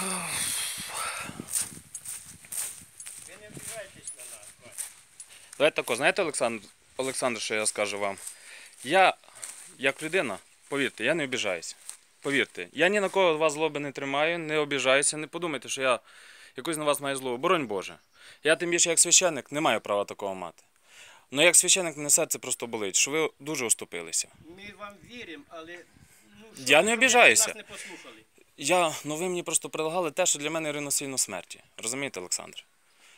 Ви не обіжайтесь на нас. бать. Давайте тако, знаєте, Олександр, Олександр, що я скажу вам? Я, як людина, повірте, я не обіжаюся. Повірте, я ні на кого вас злоби не тримаю, не обіжаюся, не подумайте, що я якось на вас маю злобу. Боронь Боже. Я тим більше як священник не маю права такого мати. Ну як священник мене серце просто болить, що ви дуже уступилися. Ми вам віримо, але ну, що, Я не що ви обіжаюся. Нас не послухали. Я, ну ви мені просто предлагали те, що для мене рівносильно смерті. Розумієте, Олександр?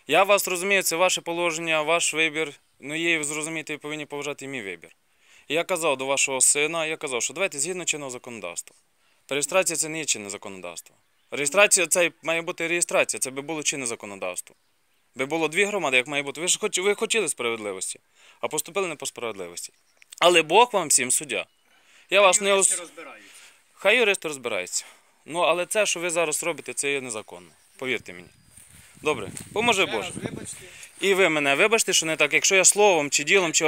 Я вас розумію, це ваше положення, ваш вибір. Ну є, зрозумієте, ви повинні поважати і мій вибір. І я казав до вашого сина, я казав, що давайте згідно чинного законодавства. Реєстрація це не є чинне законодавство. Реєстрація це має бути реєстрація, це би було чинне законодавство. Би було дві громади, як має бути. Ви ж хоч, ви хотіли справедливості, а поступили не по справедливості. Але Бог вам всім суддя. Я вас не Юристи розбираються. Хай юристи розбираються. Ну, але це, що ви зараз робите, це є незаконно. Повірте мені. Добре, поможе Боже. Вибачте. І ви мене вибачте, що не так. Якщо я словом, чи ділом, чи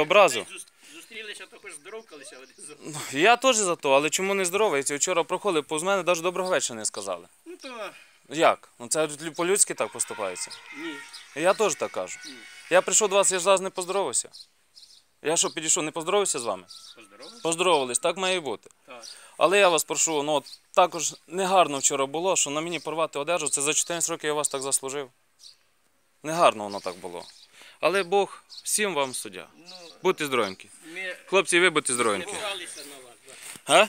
зус- Зустрілися, то хоч здоровкалися один з одним. Я теж за то, але чому не здоровий? Ці Вчора проходили, повз мене навіть доброго вечора не сказали. Ну то Як? Ну це по-людськи так поступається. ні. Я теж так кажу. Я прийшов до вас, я ж зараз не поздоровався. Я що, підійшов, не поздоровився з вами? Поздоровились? Поздоровились, так має бути. Так. Але я вас прошу, ну от також негарно вчора було, що на мені порвати одежу, це за 14 років я вас так заслужив. Негарно воно так було. Але Бог всім вам суддя. Ну, Будьте здоровенькі. ми Хлопці, ви будьте здоровенькі. на вас. А?